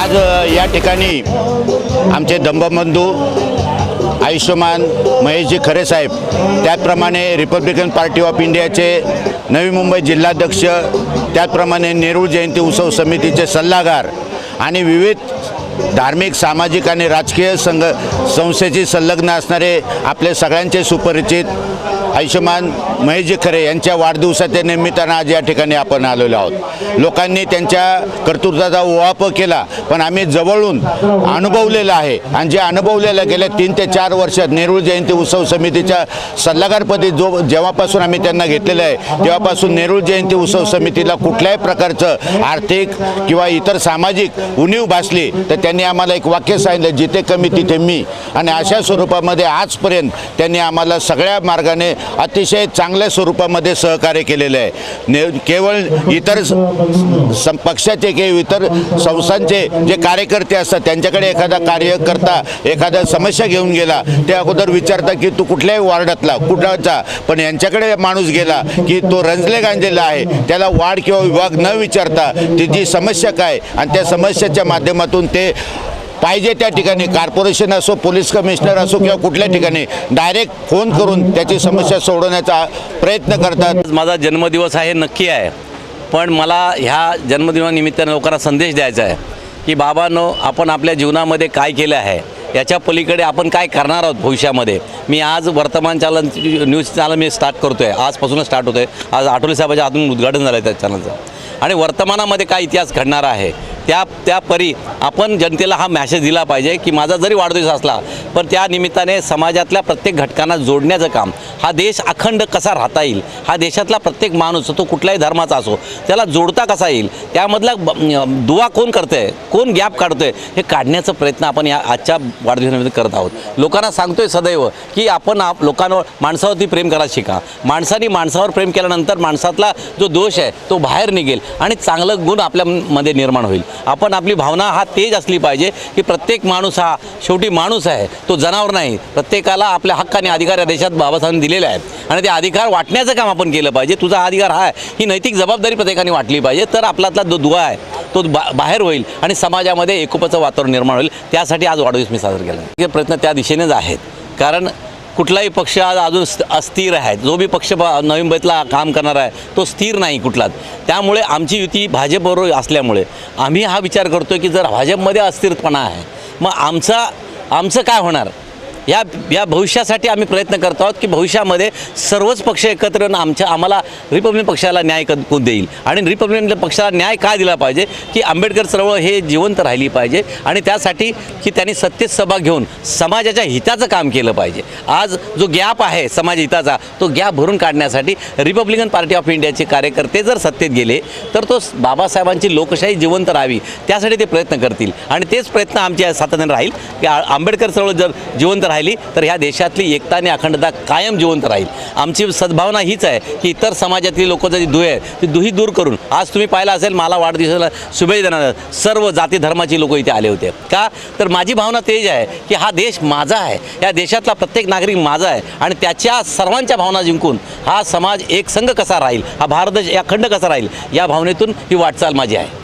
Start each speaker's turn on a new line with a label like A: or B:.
A: आज या ठिकाणी आमचे दंबबंधू आयुष्यमान महेशजी खरे साहेब त्याचप्रमाणे रिपब्लिकन पार्टी ऑफ इंडियाचे नवी मुंबई जिल्हाध्यक्ष त्याचप्रमाणे नेरूळ जयंती उत्सव समितीचे सल्लागार आणि विविध धार्मिक सामाजिक आणि राजकीय संघ संस्थेची संलग्न असणारे आपले सगळ्यांचे सुपरिचित आयुष्यमान महेशजी खरे यांच्या वाढदिवसाच्या निमित्तानं आज या ठिकाणी आपण आलेलो आहोत. लोकांनी त्यांच्या कर्तृत्वाचा ओवाप केला पण आम्ही जवळून अनुभवलेलं आहे. आणि जे अनुभवलेलं गेल्या तीन ते चार वर्षात नेरूळ जयंती उत्सव समितीच्या सल्लागारपदी जो जेव्हापासून आम्ही त्यांना घेतलेलं आहे तेव्हापासून नेरूळ जयंती उत्सव समितीला कुठल्याही प्रकारचं आर्थिक किंवा इतर सामाजिक उणीव भासली तर त्यांनी आम्हाला एक वाक्य सांगितलं जिथे कमी तिथे मी. आणि अशा स्वरूपामध्ये आजपर्यंत त्यांनी आम्हाला सगळ्या मार्गाने अतिशय चांगल्या स्वरूपामध्ये सहकार्य केलेलं आहे. ने केवळ इतर सं- पक्षाचे किंवा इतर संस्थांचे जे कार्यकर्ते असतात त्यांच्याकडे एखादा कार्यकर्ता एखादा समस्या घेऊन गेला ते अगोदर विचारतात की तू कुठल्याही वार्डातला कुठलाचा? पण यांच्याकडे माणूस गेला की तो रंजले गांजलेला आहे. त्याला वार्ड किंवा विभाग न विचारता त्याची समस्या काय? आणि त्या समस्याच्या माध्यमातून ते पाहिजे त्या ठिकाणी. कॉर्पोरेशन असो पोलीस कमिशनर असो किंवा कुठल्या ठिकाणी डायरेक्ट फोन करून त्याची समस्या सोडवण्याचा प्रयत्न करतात.
B: माझा जन्मदिवस आहे नक्की आहे. पण मला ह्या जन्मदिनानिमित्तानं लोकांना संदेश द्यायचा आहे की बाबांनो आपण आपल्या जीवनामध्ये काय केलं आहे याच्या पलीकडे आपण काय करणार आहोत भविष्यामध्ये? मी आज वर्तमान चालन न्यूज चॅनल मी स्टार्ट करतो आहे आजपासूनच स्टार्ट होतो आहे आज आठवले साहेबाच्या हातून उद्घाटन झालं आहे त्या चॅनलचं आणि वर्तमानामध्ये काय इतिहास घडणार आहे त्या त्या परी आपण जनतेला हा मॅसेज दिला पाहिजे की माझा जरी वाढदिवस असला पण त्या निमित्ताने समाजातल्या प्रत्येक घटकांना जोडण्याचं काम हा देश अखंड कसा राहता येईल हा देशातला प्रत्येक माणूस तो कुठल्याही धर्माचा असो त्याला जोडता कसा येईल त्यामधला ब- दुवा कोण करतंय कोण गॅप काढतोय हे काढण्याचा प्रयत्न आपण या आजच्या वाढदिवसामध्ये करत आहोत. लोकांना सांगतोय सदैव की आपण आप लोकांवर माणसावरती प्रेम करायला शिका. माणसाने माणसावर प्रेम केल्यानंतर माणसातला जो दोष आहे तो बाहेर निघेल आणि चांगलं गुण आपल्यामध्ये निर्माण होईल. आपण आपली भावना हा तेज असली पाहिजे की प्रत्येक माणूस हा शेवटी माणूस आहे तो जनावर नाही. प्रत्येकाला आपल्या हक्क आणि अधिकार या देशात बाबासाहेबांनी दिलेले आहेत. आणि ते अधिकार वाटण्याचं काम आपण केलं पाहिजे. तुझा अधिकार हा आहे. ही नैतिक जबाबदारी प्रत्येकाने वाटली पाहिजे. तर आपल्यातला जो दुवा आहे तो बा बाहेर होईल आणि समाजामध्ये एकोपाचं वातावरण निर्माण होईल. त्यासाठी आज वाढदिवस मी साजरा केला. हे प्रयत्न त्या दिशेनेच आहेत. कारण कुठलाही पक्ष आज अजून अस्थिर आहे. जो बी पक्ष ब- नवी मुंबईतला काम करणार आहे तो स्थिर नाही कुठलाच. त्यामुळे आमची युती भाजपबरोबर असल्यामुळे आम्ही हा विचार करतो की जर भाजपमध्ये अस्थिरपणा आहे मग आमचा आमचं काय होणार? या या भविष्यासाठी आम्ही प्रयत्न करतो आहोत की भविष्यामध्ये सर्वच पक्ष एकत्र येऊन आमच्या आम्हाला रिपब्लिकन पक्षाला न्याय क- कोण देईल. आणि रिपब्लिकन पक्षाला न्याय काय दिला पाहिजे? की आंबेडकर चळवळ हे जिवंत राहिली पाहिजे आणि त्यासाठी की त्यांनी सत्तेत सभा घेऊन समाजाच्या हिताचं काम केलं पाहिजे. आज जो गॅप आहे समाज हिताचा तो गॅप भरून काढण्यासाठी रिपब्लिकन पार्टी ऑफ इंडियाचे कार्यकर्ते जर सत्तेत गेले तर तो बाबासाहेबांची लोकशाही जिवंत राहावी. त्यासाठी ते प्रयत्न करतील. आणि तेच प्रयत्न आमच्या सातत्याने राहील. की आंबेडकर चळवळ जर जिवंत राहिली तर ह्या देशातली एकता आणि अखंडता कायम जिवंत राहील. आमची सद्भावना हीच आहे की इतर समाजातली लोक जी दुहे आहे ती दुही दूर करून आज तुम्ही पाहिलं असेल मला वाढदिवसाला शुभेच्छा देणार सर्व जाती धर्माची लोक इथे आले होते. का? तर माझी भावना तेच आहे की हा देश माझा आहे. या देशातला प्रत्येक नागरिक माझा आहे. आणि त्याच्या सर्वांच्या भावना जिंकून हा समाज एक संघ कसा राहील हा भारत देश अखंड कसा राहील या भावनेतून ही वाटचाल माझी आहे.